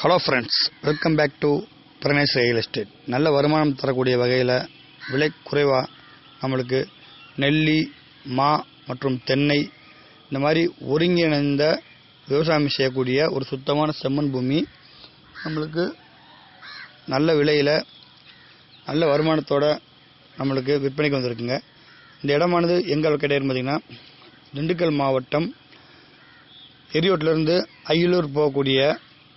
Hello friends welcome back to Pranesh real estate நல்ல வருமானம் தரக்கூடிய வகையில் விலை குறைவாக நம்மளுக்கு நெல்லி மா மற்றும் தென்னை இந்த மாதிரி ஒருங்கிணைந்த விவசாயம் செய்யக்கூடிய ஒரு சுத்தமான செம்மண் பூமி நம்மளுக்கு நல்ல விலையில் நல்ல வருமானத்தோட நம்மளுக்கு விற்பனைக்கு வந்திருக்குங்க. இந்த இடமானது எங்கே கிடையாது பார்த்திங்கன்னா திண்டுக்கல் மாவட்டம் எரியோட்டிலேருந்து அய்யலூர் போகக்கூடிய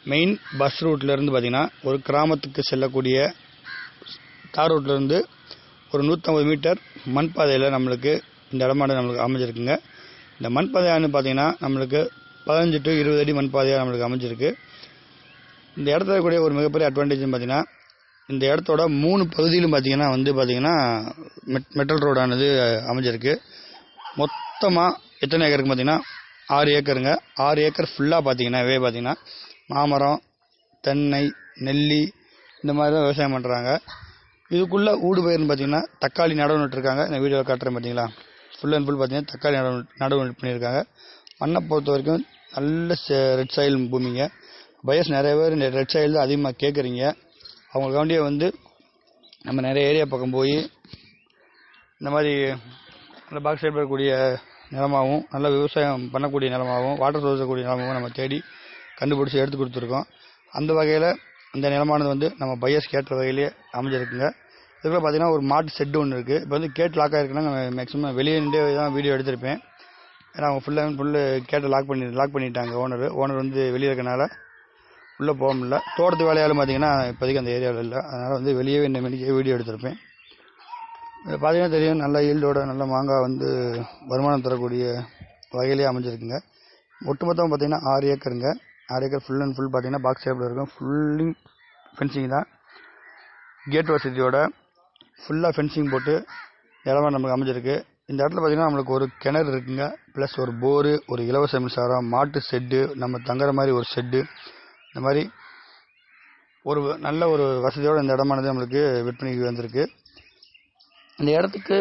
மெயின் பஸ் ரூட்லேருந்து பார்த்தீங்கன்னா ஒரு கிராமத்துக்கு செல்லக்கூடிய தார் ரோட்லேருந்து ஒரு நூற்றம்பது மீட்டர் மண் பாதையில் நம்மளுக்கு இந்த இடமானது நம்மளுக்கு அமைஞ்சிருக்குங்க. இந்த மண் பாதையானு பார்த்தீங்கன்னா நம்மளுக்கு பதினஞ்சு டு இருபது அடி மண் பாதையாக நம்மளுக்கு அமைஞ்சிருக்கு. இந்த இடத்துல இருக்கக்கூடிய ஒரு மிகப்பெரிய அட்வான்டேஜ்னு பார்த்தீங்கன்னா இந்த இடத்தோட மூணு பகுதியிலும் பார்த்தீங்கன்னா வந்து பார்த்தீங்கன்னா மெட் மெட்டல் ரோடானது அமைஞ்சிருக்கு. மொத்தமாக எத்தனை ஏக்கருக்கு பார்த்தீங்கன்னா ஆறு ஏக்கருங்க ஆறு ஏக்கர் ஃபுல்லாக பார்த்தீங்கன்னாவே பார்த்தீங்கன்னா மாமரம் தென்னை நெல்லி இந்த மாதிரி தான் விவசாயம் பண்ணுறாங்க இதுக்குள்ளே ஊடு பயிர்னு பார்த்தீங்கன்னா தக்காளி நடவு நட்டுருக்காங்க இந்த வீடியோவில் காட்டுறேன் பார்த்தீங்களா ஃபுல் அண்ட் ஃபுல் பார்த்தீங்கன்னா தக்காளி நடவு நடவு பண்ணியிருக்காங்க. மண்ணை பொறுத்த வரைக்கும் நல்ல ரெட் சாயில் பூமிங்க. பயஸ் நிறைய பேர் இந்த ரெட் சாயில் தான் அதிகமாக கேட்குறீங்க அவங்களுக்காண்டியே வந்து நம்ம நிறைய ஏரியா பக்கம் போய் இந்த மாதிரி நல்ல பாக்ஸ் சைடு இருக்கக்கூடிய நிலமாகவும் நல்ல விவசாயம் பண்ணக்கூடிய நிலமாகவும் வாட்டர் சோர்ஸ் கூடிய நிலமாகவும் நம்ம தேடி கண்டுபிடிச்சி எடுத்து கொடுத்துருக்கோம். அந்த வகையில் இந்த நிலமானது வந்து நம்ம பையர்ஸ் கேட்ட வகையிலேயே அமைஞ்சிருக்குங்க. இதுக்குள்ளே பார்த்தீங்கன்னா ஒரு மாட்டு செட்டு ஒன்று இருக்குது இப்போ வந்து கேட் லாக் ஆகிருக்குன்னா நம்ம மேக்ஸிமம் வெளியே நின்றே தான் வீடியோ எடுத்திருப்பேன். ஏன்னா அவங்க ஃபுல்லாக அண்ட் ஃபுல்லு கேட்டை லாக் பண்ணி லாக் பண்ணிட்டாங்க ஓனர் ஓனர் வந்து வெளியே இருக்கனால உள்ளே போக முடியல. தோட்டத்து வேலையாலும் பார்த்தீங்கன்னா இப்போதைக்கு அந்த ஏரியாவில் இல்லை. அதனால் வந்து வெளியே இந்த மணிக்கே வீடியோ எடுத்திருப்பேன். இது பார்த்தீங்கன்னா தெரியும் நல்ல ஈல்டோட நல்ல மாங்காய் வந்து வருமானம் தரக்கூடிய வகையிலே அமைஞ்சிருக்குங்க. ஒட்டுமொத்தம் பார்த்திங்கன்னா ஆறு ஏக்கருங்க. ஆறு ஃபுல் அண்ட் ஃபுல் பார்த்தீங்கன்னா பாக்ஸ் ஷேப்பில் இருக்கும். ஃபுல்லிங் ஃபென்சிங் தான். கேட் வசதியோட ஃபுல்லாக ஃபென்சிங் போட்டு இடமா நமக்கு அமைஞ்சிருக்கு. இந்த இடத்துல பார்த்தீங்கன்னா நம்மளுக்கு ஒரு கிணறு இருக்குங்க. ப்ளஸ் ஒரு போரு ஒரு இலவச மின்சாரம் மாட்டு ஷெட்டு நம்ம தங்குற மாதிரி ஒரு ஷெட்டு இந்த மாதிரி ஒரு நல்ல ஒரு வசதியோடு இந்த இடமானது நம்மளுக்கு விற்பனைக்கு வந்திருக்கு. இந்த இடத்துக்கு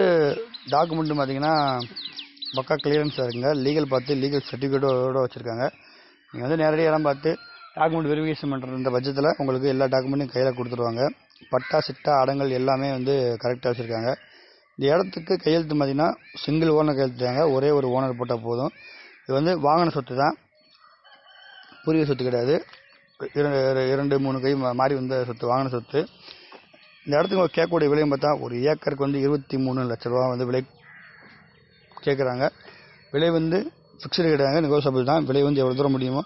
டாக்குமெண்ட்டு பார்த்தீங்கன்னா பக்கா கிளியரன்ஸாக இருக்குங்க. லீகல் பார்த்து லீகல் சர்டிஃபிகேட்டோட வச்சுருக்காங்க. நீங்கள் வந்து நேரடியாக இடம் பார்த்து டாக்குமெண்ட் வெரிஃபிகேஷன் பண்ணுற பட்சத்தில் உங்களுக்கு எல்லா டாக்குமெண்ட்டும் கையில் கொடுத்துருவாங்க. பட்டா சிட்டா அடங்கல் எல்லாமே வந்து கரெக்டாக வச்சுருக்காங்க. இந்த இடத்துக்கு கையெழுத்து பார்த்தீங்கன்னா சிங்கிள் ஓனர் கையெழுத்துட்டாங்க ஒரே ஒரு ஓனர் போட்டால் போதும். இது வந்து வாங்கின சொத்து தான். பூர்வீக சொத்து கிடையாது. இரண்டு இரண்டு மூணு கை மா- மாறி வந்த சொத்து வாங்கின சொத்து. இந்த இடத்துக்கு கேட்கக்கூடிய விலையும் பார்த்தா ஒரு ஏக்கருக்கு வந்து இருபத்தி மூணு லட்ச ரூபா வந்து விலை கேட்குறாங்க விலை வந்து ஃபிக்ஸ்டு கேட்டாங்க நெகோசியபிள் தான் விலை வந்து எவ்வளோ தூரம் முடியுமோ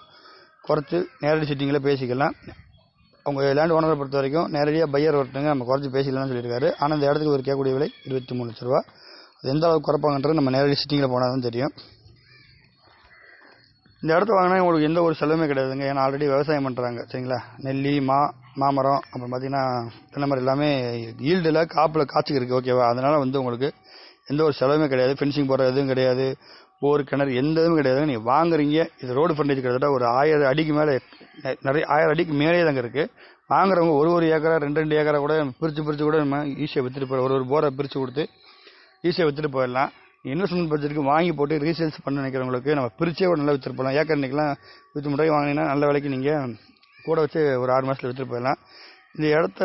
குறைச்சி நேரடி சிட்டிங்கில் பேசிக்கலாம். அவங்க லேண்ட் ஓனரை பொறுத்த வரைக்கும் நேரடியாக பையர் ஒருத்தங்க நம்ம குறைச்சி பேசிக்கலாம்னு சொல்லியிருக்காரு. ஆனால் இந்த இடத்துக்கு ஒரு கேட்கக்கூடிய விலை இருபத்தி மூணு லட்ச ரூபா. அது எந்த அளவுக்கு குறைப்பாங்கன்றது நம்ம நேரடி சிட்டிங்கில் போனால் தான் தெரியும். இந்த இடத்த வாங்கினா உங்களுக்கு எந்த ஒரு செலவுமே கிடையாதுங்க. ஏன்னா ஆல்ரெடி விவசாயம் பண்ணுறாங்க சரிங்களா? நெல்லி மா மாமரம் அப்புறம் பார்த்தீங்கன்னா தென்னை மரம் எல்லாமே ஈல்டில் காப்பில் காய்ச்சிக்கு இருக்குது ஓகேவா அதனால் வந்து உங்களுக்கு எந்த ஒரு செலவுமே கிடையாது ஃபென்சிங் போடுற எதுவும் கிடையாது போர் கிணறு எந்த இதுவும் கிடையாது. நீங்கள் வாங்குறீங்க இது ரோடு ஃப்ரண்டேஜ் கிட்டத்தட்ட ஒரு ஆயிரம் அடிக்கு மேலே நிறைய ஆயிரம் அடிக்கு மேலே தாங்க இருக்குது வாங்குறவங்க ஒரு ஒரு ஏக்கரா ரெண்டு ரெண்டு ஏக்கரா கூட பிரித்து பிரித்து கூட நம்ம ஈஸியாக விற்றுட்டு போய் ஒரு ஒரு போரை பிரித்து கொடுத்து ஈஸியாக விற்றுட்டு போயிடலாம். இன்வெஸ்ட்மெண்ட் பட்ஜெட்டுக்கு வாங்கி போட்டு ரீசேல்ஸ் பண்ண நினைக்கிறவங்களுக்கு நம்ம பிரிச்சே கூட நல்லா விற்றுட்டு போகலாம் ஏக்கர் இன்றைக்கெலாம் விற்று முறை வாங்கினீங்கன்னா நல்ல விலைக்கு நீங்கள் கூட வச்சு ஒரு ஆறு மாதத்தில் விற்றுட்டு போயிடலாம். இந்த இடத்த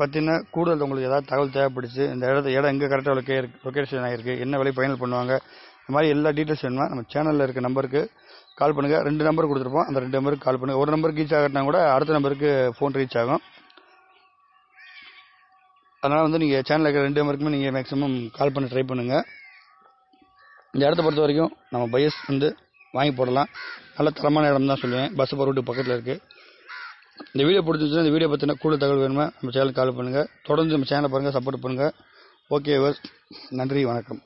பற்றின கூடுதல் உங்களுக்கு ஏதாவது தகவல் தேவைப்படுச்சு இந்த இடத்த இடம் எங்கே கரெக்டாக லொக்கே லொக்கேஷன் ஆகிருக்கு என்ன விலை ஃபைனல் பண்ணுவாங்க இந்த மாதிரி எல்லா டீட்டெயில்ஸ் வேணுமா நம்ம சேனலில் இருக்க நம்பருக்கு கால் பண்ணுங்கள் ரெண்டு நம்பர் கொடுத்துருப்போம் அந்த ரெண்டு நம்பருக்கு கால் பண்ணுங்கள் ஒரு நம்பருக்கு ரீச் ஆகட்டினா கூட அடுத்த நம்பருக்கு ஃபோன் ரீச் ஆகும். அதனால் வந்து நீங்கள் சேனலில் இருக்கிற ரெண்டு நம்பருக்குமே நீங்கள் மேக்ஸிமம் கால் பண்ணி ட்ரை பண்ணுங்கள் இந்த இடத்த பொறுத்த வரைக்கும் நம்ம பயஸ் வந்து வாங்கி போடலாம். நல்ல தரமான இடம் தான் சொல்லுவேன். பஸ் போகிற வீட்டு பக்கத்தில் இருக்குது இந்த வீடியோ பிடிச்சிருந்துச்சுன்னா இந்த வீடியோ பற்றின கூடுதல் தகவல் வேணுமா நம்ம சேனலுக்கு கால் பண்ணுங்கள் தொடர்ந்து நம்ம சேனலை பாருங்கள் சப்போர்ட் பண்ணுங்கள் ஓகே நன்றி வணக்கம்.